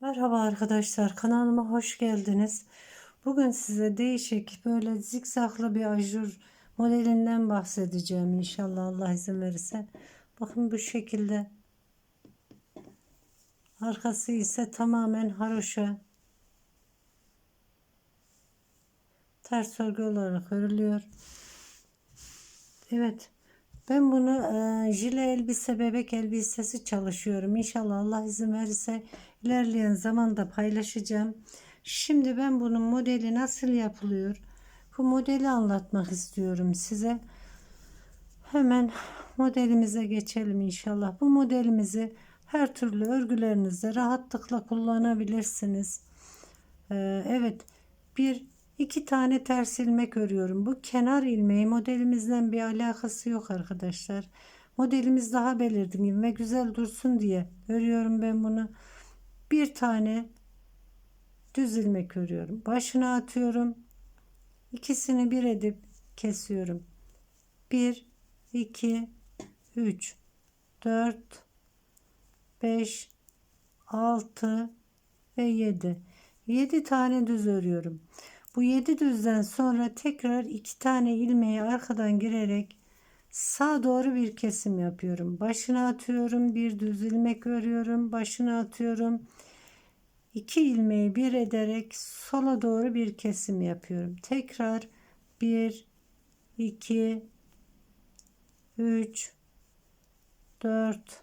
Merhaba arkadaşlar kanalıma hoş geldiniz. Bugün size değişik böyle zikzaklı bir ajur modelinden bahsedeceğim inşallah Allah izin verirse. Bakın bu şekilde. Arkası ise tamamen haroşa. Ters örgü olarak örülüyor. Evet. Ben bunu e, jile elbise, bebek elbisesi çalışıyorum. İnşallah Allah izin verirse ilerleyen zamanda paylaşacağım. Şimdi ben bunun modeli nasıl yapılıyor? Bu modeli anlatmak istiyorum size. Hemen modelimize geçelim inşallah. Bu modelimizi her türlü örgülerinizde rahatlıkla kullanabilirsiniz. Ee, evet bir iki tane ters ilmek örüyorum. Bu kenar ilmeği modelimizden bir alakası yok arkadaşlar. Modelimiz daha belirgin ve güzel dursun diye örüyorum ben bunu. Bir tane düz ilmek örüyorum. Başına atıyorum. İkisini bir edip kesiyorum. 1 2 3 4 5 6 ve 7 7 tane düz örüyorum. Bu 7 düzden sonra tekrar 2 tane ilmeği arkadan girerek sağa doğru bir kesim yapıyorum. Başına atıyorum, bir düz ilmek örüyorum, başına atıyorum. 2 ilmeği bir ederek sola doğru bir kesim yapıyorum. Tekrar 1 2 3 4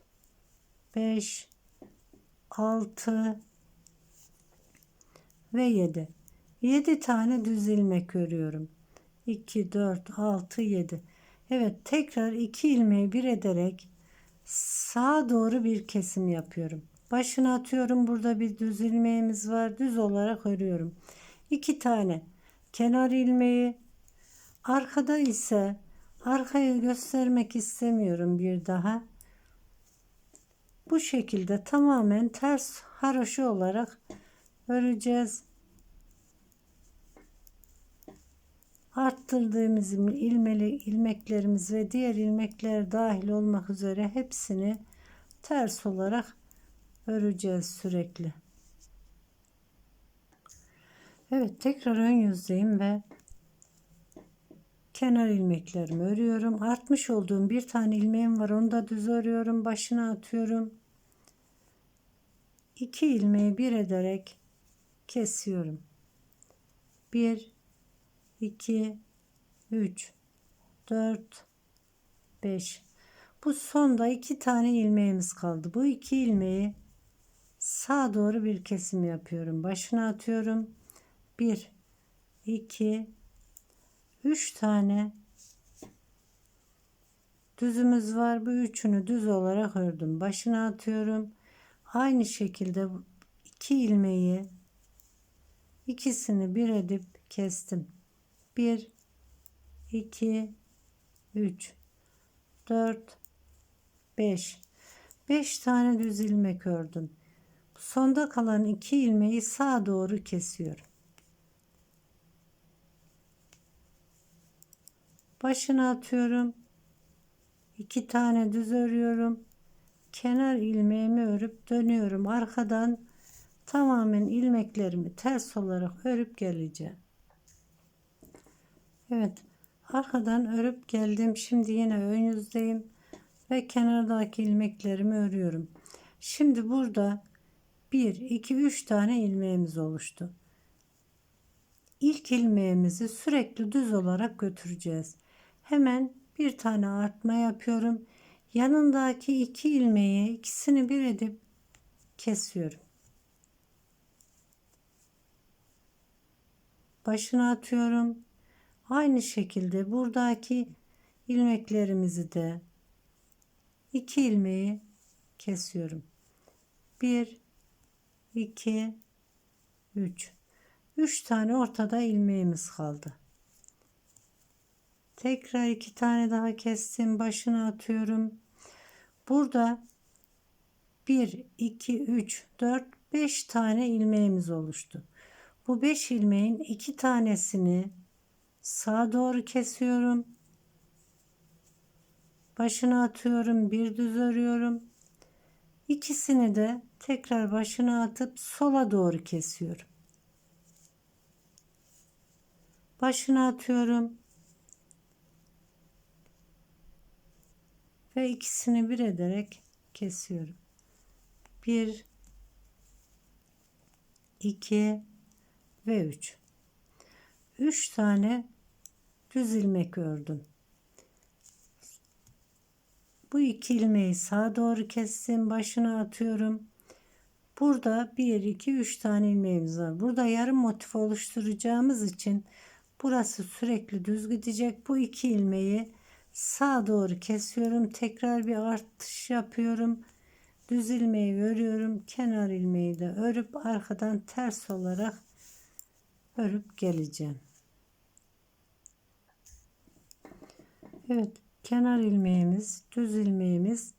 5 6 ve 7 7 tane düz ilmek örüyorum. 2 4 6 7 Evet tekrar 2 ilmeği bir ederek sağa doğru bir kesim yapıyorum başına atıyorum burada bir düz ilmeğimiz var düz olarak örüyorum 2 tane kenar ilmeği arkada ise arkayı göstermek istemiyorum bir daha bu şekilde tamamen ters haroşa olarak öreceğiz. Arttırdığımız ilmeli ilmeklerimiz ve diğer ilmekler dahil olmak üzere hepsini ters olarak öreceğiz sürekli. Evet tekrar ön yüzdeyim ve kenar ilmeklerimi örüyorum. Artmış olduğum bir tane ilmeğim var. Onu da düz örüyorum. Başına atıyorum. 2 ilmeği bir ederek kesiyorum. 1 2 3 4 5 Bu sonda iki tane ilmeğimiz kaldı. Bu iki ilmeği sağa doğru bir kesim yapıyorum. Başına atıyorum. 1 2 3 tane düzümüz var. Bu üçünü düz olarak ördüm. Başına atıyorum. Aynı şekilde iki ilmeği ikisini bir edip kestim. 1 2 3 4 5 5 tane düz ilmek ördüm. Sonda kalan iki ilmeği sağa doğru kesiyorum. Başına atıyorum. iki tane düz örüyorum. Kenar ilmeğimi örüp dönüyorum. Arkadan tamamen ilmeklerimi ters olarak örüp geleceğim. Evet. Arkadan örüp geldim. Şimdi yine ön yüzdeyim ve kenardaki ilmeklerimi örüyorum. Şimdi burada 1 2 3 tane ilmeğimiz oluştu. İlk ilmeğimizi sürekli düz olarak götüreceğiz. Hemen bir tane artma yapıyorum. Yanındaki iki ilmeği ikisini bir edip kesiyorum. Başına atıyorum. Aynı şekilde buradaki ilmeklerimizi de iki ilmeği kesiyorum. 1 2 3 3 tane ortada ilmeğimiz kaldı. Tekrar iki tane daha kestim. Başına atıyorum. Burada 1, 2, 3, 4, 5 tane ilmeğimiz oluştu. Bu 5 ilmeğin 2 tanesini sağa doğru kesiyorum. Başına atıyorum. Bir düz örüyorum. İkisini de Tekrar başına atıp sola doğru kesiyorum. Başına atıyorum. Ve ikisini bir ederek kesiyorum. 1 2 ve 3. 3 tane düz ilmek ördüm. Bu iki ilmeği sağa doğru kestim. Başına atıyorum. Burada 1, 2, 3 tane ilmeğimiz var. Burada yarım motif oluşturacağımız için burası sürekli düz gidecek. Bu iki ilmeği sağa doğru kesiyorum. Tekrar bir artış yapıyorum. Düz ilmeği örüyorum. Kenar ilmeği de örüp arkadan ters olarak örüp geleceğim. Evet kenar ilmeğimiz, düz ilmeğimiz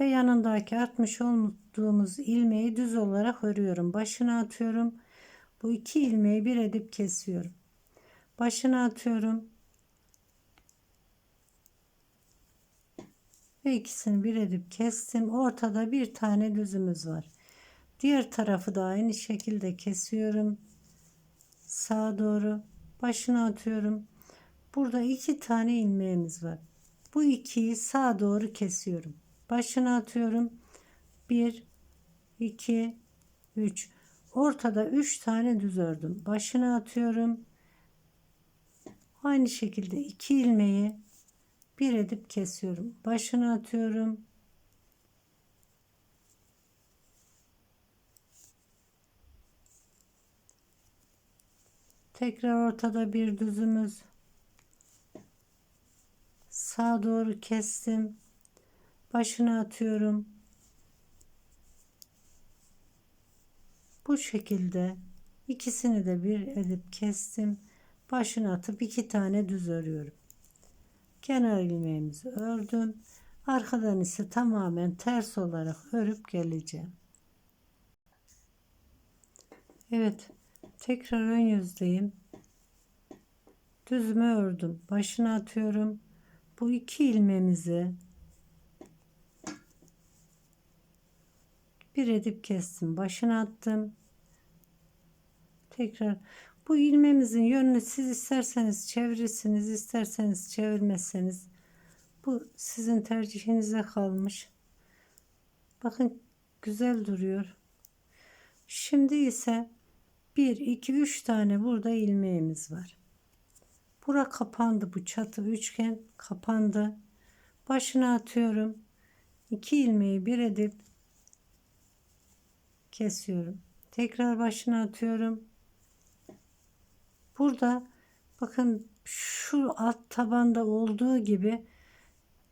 ve yanındaki artmış olduğumuz ilmeği düz olarak örüyorum. Başına atıyorum. Bu iki ilmeği bir edip kesiyorum. Başına atıyorum. Ve ikisini bir edip kestim. Ortada bir tane düzümüz var. Diğer tarafı da aynı şekilde kesiyorum. Sağa doğru başına atıyorum. Burada iki tane ilmeğimiz var. Bu ikiyi sağa doğru kesiyorum. Başına atıyorum. 1 2 3 Ortada 3 tane düz ördüm. Başına atıyorum. Aynı şekilde iki ilmeği bir edip kesiyorum. Başına atıyorum. Tekrar ortada bir düzümüz. Sağa doğru kestim. Başına atıyorum. Bu şekilde ikisini de bir edip kestim. Başına atıp iki tane düz örüyorum. Kenar ilmeğimizi ördüm. Arkadan ise tamamen ters olarak örüp geleceğim. Evet. Tekrar ön yüzdeyim. Düzümü ördüm. Başına atıyorum. Bu iki ilmeğimizi bir edip kestim. Başına attım. Tekrar bu ilmemizin yönünü siz isterseniz çevirirsiniz, isterseniz çevirmezseniz bu sizin tercihinize kalmış. Bakın güzel duruyor. Şimdi ise 1 2 3 tane burada ilmeğimiz var. Bura kapandı bu çatı üçgen kapandı. Başına atıyorum. 2 ilmeği bir edip kesiyorum. Tekrar başına atıyorum. Burada bakın şu alt tabanda olduğu gibi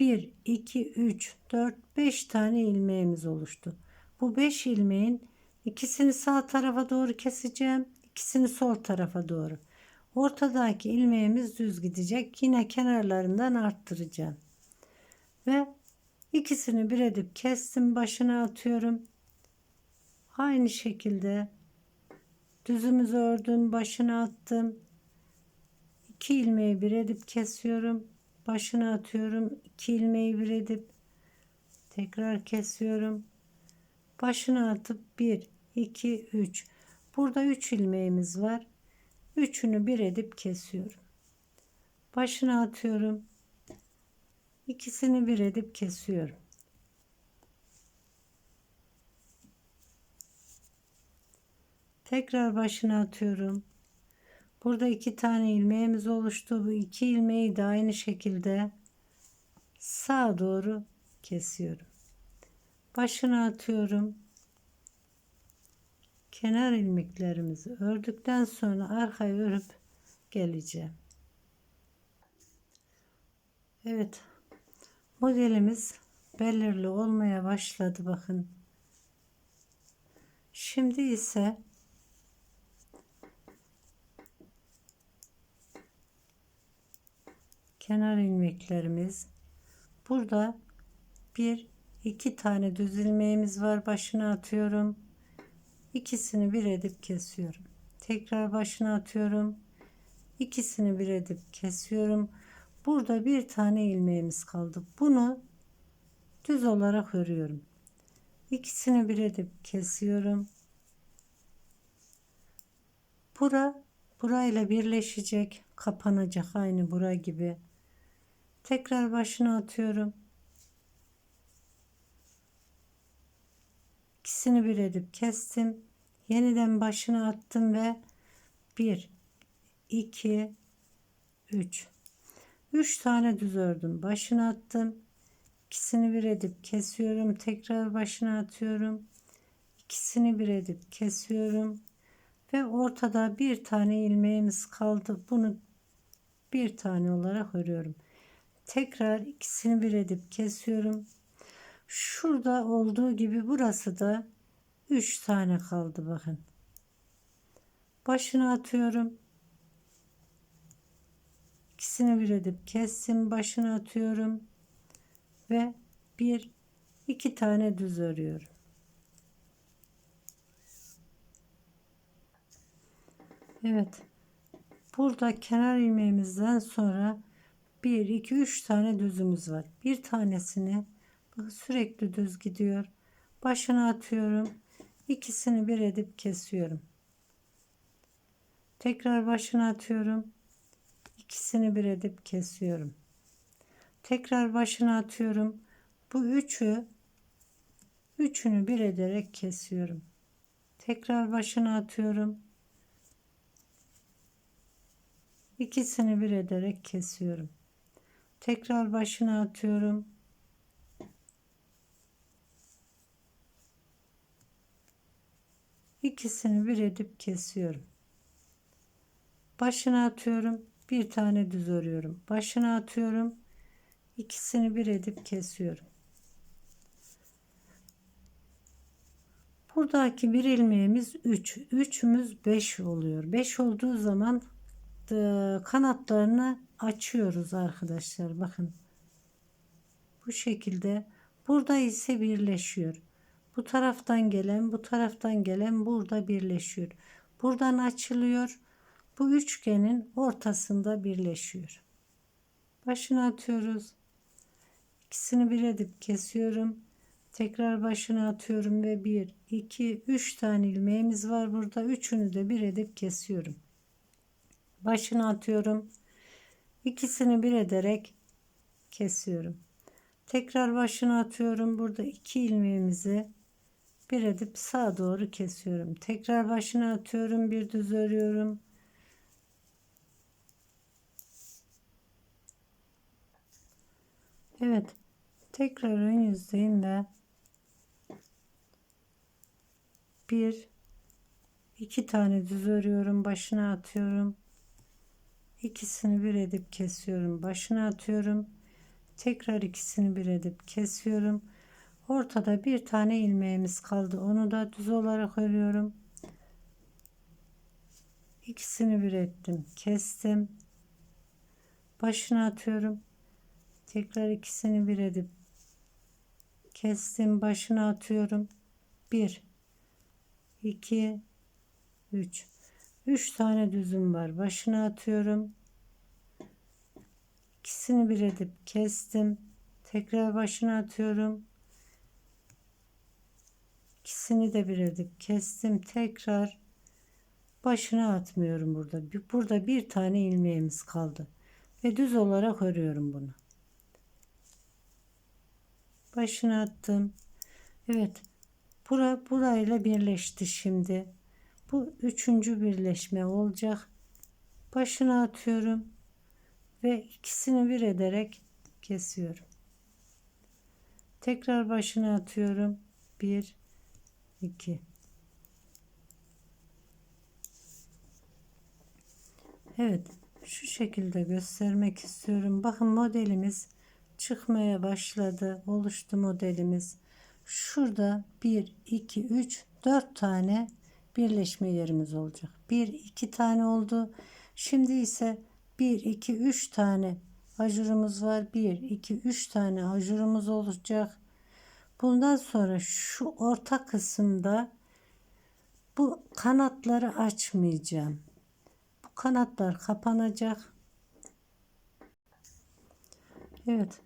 1 2 3 4 5 tane ilmeğimiz oluştu. Bu 5 ilmeğin ikisini sağ tarafa doğru keseceğim. ikisini sol tarafa doğru. Ortadaki ilmeğimiz düz gidecek. Yine kenarlarından arttıracağım. Ve ikisini bir edip kestim. Başına atıyorum. Aynı şekilde düzümüzü ördüm. Başına attım. 2 ilmeği bir edip kesiyorum. Başına atıyorum. 2 ilmeği bir edip tekrar kesiyorum. Başına atıp 1 2 3 Burada 3 ilmeğimiz var. Üçünü bir edip kesiyorum. Başına atıyorum. İkisini bir edip kesiyorum. Tekrar başına atıyorum. Burada iki tane ilmeğimiz oluştu. Bu iki ilmeği de aynı şekilde sağa doğru kesiyorum. Başına atıyorum kenar ilmeklerimizi ördükten sonra arkayı örüp geleceğim. Evet modelimiz belirli olmaya başladı bakın. Şimdi ise kenar ilmeklerimiz burada bir iki tane düz ilmeğimiz var başına atıyorum ikisini bir edip kesiyorum. Tekrar başına atıyorum. İkisini bir edip kesiyorum. Burada bir tane ilmeğimiz kaldı. Bunu düz olarak örüyorum. İkisini bir edip kesiyorum. Bura burayla birleşecek, kapanacak aynı bura gibi. Tekrar başına atıyorum. İkisini bir edip kestim. Yeniden başına attım ve 1 2 3 3 tane düz ördüm. Başına attım. İkisini bir edip kesiyorum. Tekrar başına atıyorum. İkisini bir edip kesiyorum. Ve ortada bir tane ilmeğimiz kaldı. Bunu bir tane olarak örüyorum. Tekrar ikisini bir edip kesiyorum. Şurada olduğu gibi burası da 3 tane kaldı bakın. Başına atıyorum. İkisini bir edip kestim. Başına atıyorum. Ve bir iki tane düz örüyorum. Evet. Burada kenar ilmeğimizden sonra 1 2 3 tane düzümüz var. Bir tanesini sürekli düz gidiyor. Başına atıyorum. İkisini bir edip kesiyorum. Tekrar başına atıyorum. İkisini bir edip kesiyorum. Tekrar başına atıyorum. Bu üçü üçünü bir ederek kesiyorum. Tekrar başına atıyorum. İkisini bir ederek kesiyorum. Tekrar başına atıyorum. İkisini bir edip kesiyorum. Başına atıyorum. Bir tane düz örüyorum. Başına atıyorum. İkisini bir edip kesiyorum. Buradaki bir ilmeğimiz 3. 3'ümüz 5 oluyor. 5 olduğu zaman e, kanatlarını açıyoruz arkadaşlar. Bakın. Bu şekilde. Burada ise birleşiyor. Bu taraftan gelen, bu taraftan gelen burada birleşiyor. Buradan açılıyor. Bu üçgenin ortasında birleşiyor. Başına atıyoruz. İkisini bir edip kesiyorum. Tekrar başına atıyorum ve 1, 2, 3 tane ilmeğimiz var burada. Üçünü de bir edip kesiyorum. Başına atıyorum. İkisini bir ederek kesiyorum. Tekrar başına atıyorum. Burada iki ilmeğimizi bir edip sağa doğru kesiyorum. Tekrar başına atıyorum. Bir düz örüyorum. Evet. Tekrar ön yüzdeyim ve bir iki tane düz örüyorum. Başına atıyorum. İkisini bir edip kesiyorum. Başına atıyorum. Tekrar ikisini bir edip kesiyorum. Ortada bir tane ilmeğimiz kaldı. Onu da düz olarak örüyorum. İkisini bir ettim. Kestim. Başına atıyorum. Tekrar ikisini bir edip kestim. Başına atıyorum. 1 2 3 3 tane düzüm var. Başına atıyorum. İkisini bir edip kestim. Tekrar başına atıyorum. İkisini de bir edip kestim. Tekrar başına atmıyorum burada. Burada bir tane ilmeğimiz kaldı. Ve düz olarak örüyorum bunu. Başına attım. Evet. Bura burayla birleşti şimdi. Bu üçüncü birleşme olacak. Başına atıyorum ve ikisini bir ederek kesiyorum. Tekrar başına atıyorum. 1 2 Evet, şu şekilde göstermek istiyorum. Bakın modelimiz çıkmaya başladı. Oluştu modelimiz. Şurada 1 2 3 4 tane birleşme yerimiz olacak. 1 2 tane oldu. Şimdi ise 1 2 3 tane ajurumuz var. 1 2 3 tane ajurumuz olacak. Bundan sonra şu orta kısımda bu kanatları açmayacağım. Bu kanatlar kapanacak. Evet.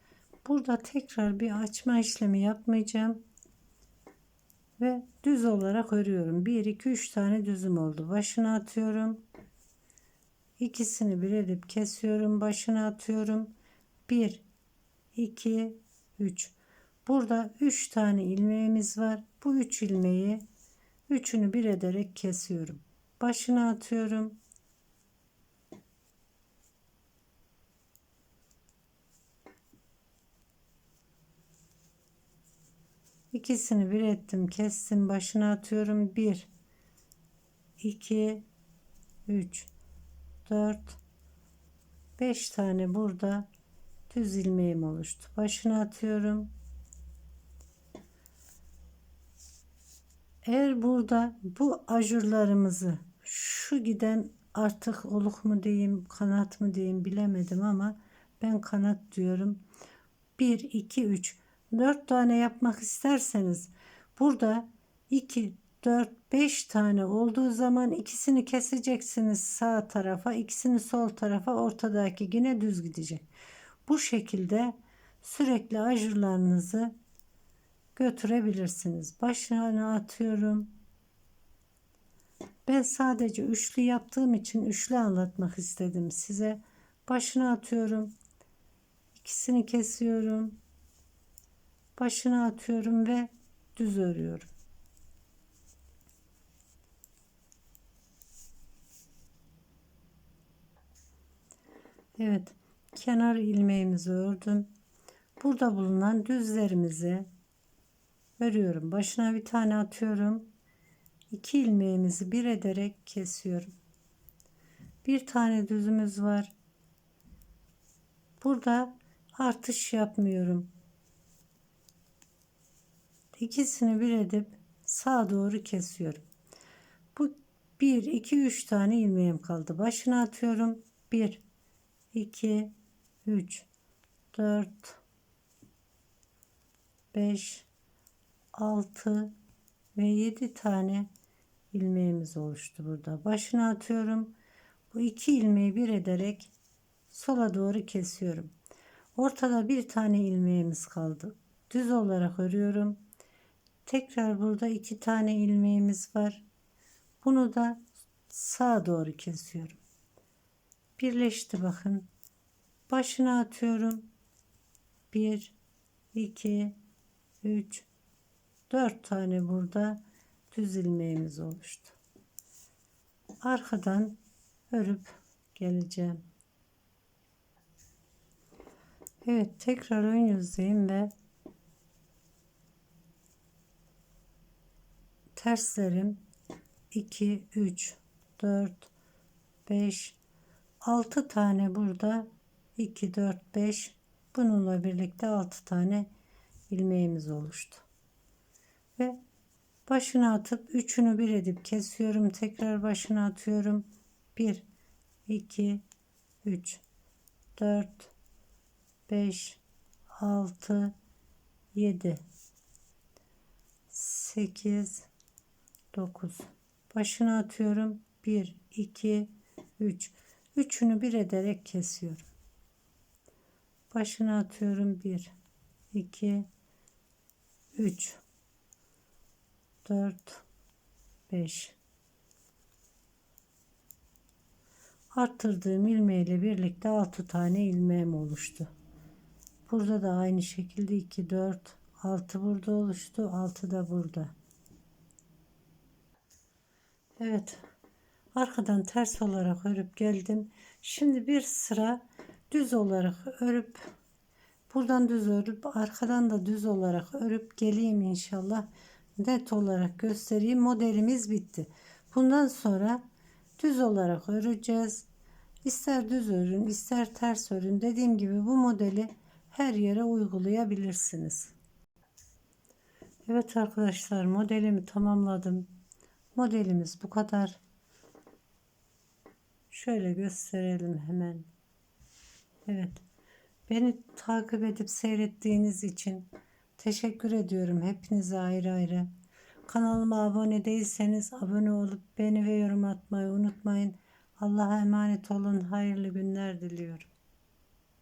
Burada tekrar bir açma işlemi yapmayacağım. ve düz olarak örüyorum. 1 2 3 tane düzüm oldu. Başına atıyorum. İkisini bir edip kesiyorum. Başına atıyorum. 1 2 3 Burada 3 tane ilmeğimiz var. Bu 3 ilmeği üçünü bir ederek kesiyorum. Başına atıyorum. İkisini bir ettim, kestim, başına atıyorum. 1 2 3 4 5 tane burada düz ilmeğim oluştu. Başına atıyorum. Eğer burada bu ajurlarımızı şu giden artık oluk mu diyeyim kanat mı diyeyim bilemedim ama ben kanat diyorum. 1 2 3 4 tane yapmak isterseniz burada 2 4 5 tane olduğu zaman ikisini keseceksiniz sağ tarafa ikisini sol tarafa ortadaki yine düz gidecek. Bu şekilde sürekli ajurlarınızı götürebilirsiniz. Başına atıyorum. Ben sadece üçlü yaptığım için üçlü anlatmak istedim size. Başına atıyorum. İkisini kesiyorum. Başına atıyorum ve düz örüyorum. Evet, kenar ilmeğimizi ördüm. Burada bulunan düzlerimizi örüyorum. Başına bir tane atıyorum. İki ilmeğimizi bir ederek kesiyorum. Bir tane düzümüz var. Burada artış yapmıyorum. İkisini bir edip sağa doğru kesiyorum. Bu 1 2 3 tane ilmeğim kaldı. Başına atıyorum. 1 2 3 4 5 6 ve 7 tane ilmeğimiz oluştu burada. Başına atıyorum. Bu iki ilmeği bir ederek sola doğru kesiyorum. Ortada bir tane ilmeğimiz kaldı. Düz olarak örüyorum. Tekrar burada iki tane ilmeğimiz var. Bunu da sağa doğru kesiyorum. Birleşti bakın. Başına atıyorum. 1 2 3 4 tane burada düz ilmeğimiz oluştu. Arkadan örüp geleceğim. Evet tekrar ön yüzdeyim ve terslerim 2 3 4 5 6 tane burada 2 4 5 bununla birlikte 6 tane ilmeğimiz oluştu ve başına atıp üçünü bir edip kesiyorum. Tekrar başına atıyorum. 1 2 3 4 5 6 7 8 9 başına atıyorum. 1 2 3 üçünü bir ederek kesiyorum. Başına atıyorum. 1 2 3 4 5 arttırdığım ilmeğiyle birlikte 6 tane ilmeğim oluştu. Burada da aynı şekilde 2 4 6 burada oluştu. 6 da burada. Evet. Arkadan ters olarak örüp geldim. Şimdi bir sıra düz olarak örüp buradan düz örüp arkadan da düz olarak örüp geleyim inşallah net olarak göstereyim. Modelimiz bitti. Bundan sonra düz olarak öreceğiz. İster düz örün, ister ters örün. Dediğim gibi bu modeli her yere uygulayabilirsiniz. Evet arkadaşlar modelimi tamamladım. Modelimiz bu kadar. Şöyle gösterelim hemen. Evet. Beni takip edip seyrettiğiniz için Teşekkür ediyorum hepinize ayrı ayrı. Kanalıma abone değilseniz abone olup beni ve yorum atmayı unutmayın. Allah'a emanet olun. Hayırlı günler diliyorum.